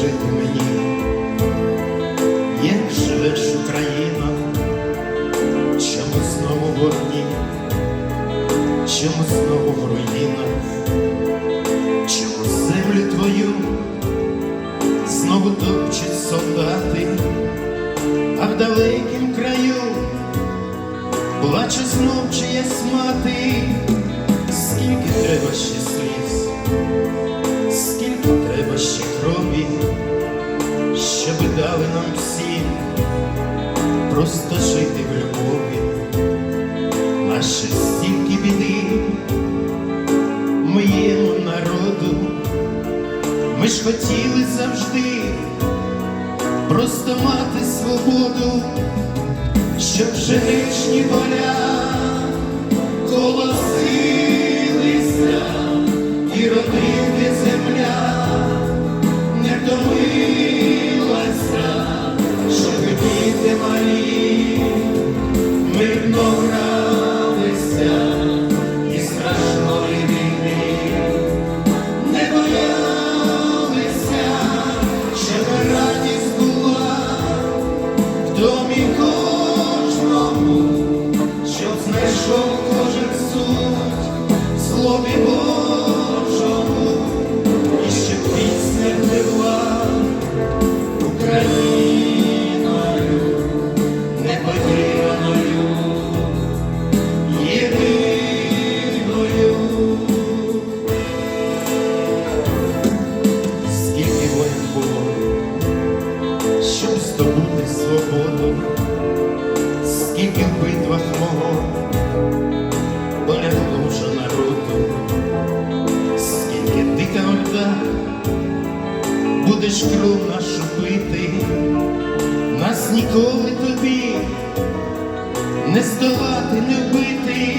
жити мені, як живеш Україна, чому знову в вогні, чому знову в руїнах, чому землю твою знову топчуть солдати, а в далекім краю плаче знов чиясь мати, скільки треба ще сліз, скільки крові, щоби дали нам всім просто жити в любові, а ще стільки біди моєму народу, ми ж хотіли завжди просто мати свободу, щоб женичні поля колосилися і родити земля не будеш кров нашу бити, нас ніколи тобі не здолати, не вбити,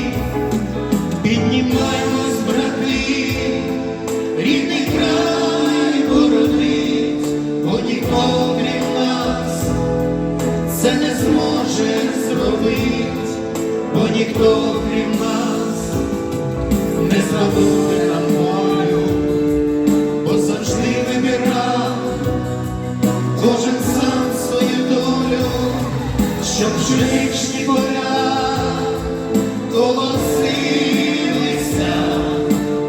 піднімаймось, брати, рідний край боронить, бо ніхто крім нас це не зможе зробить, бо ніхто крім нас не здобуде щоб жичні поля колосилися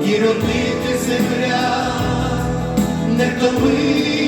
і родити земля не втомилася,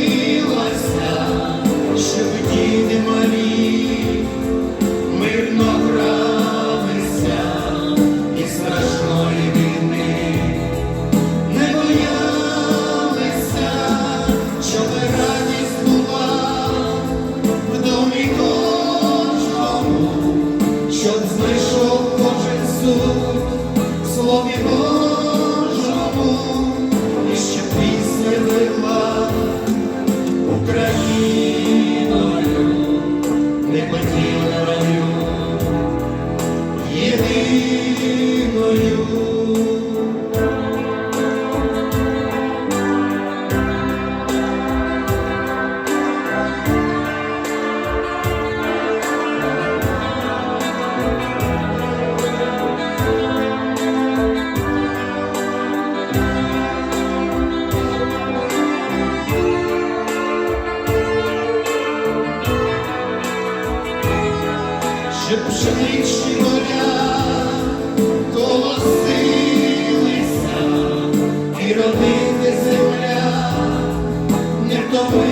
Ще пшеничні моря колосилися, і родити земля не втомила.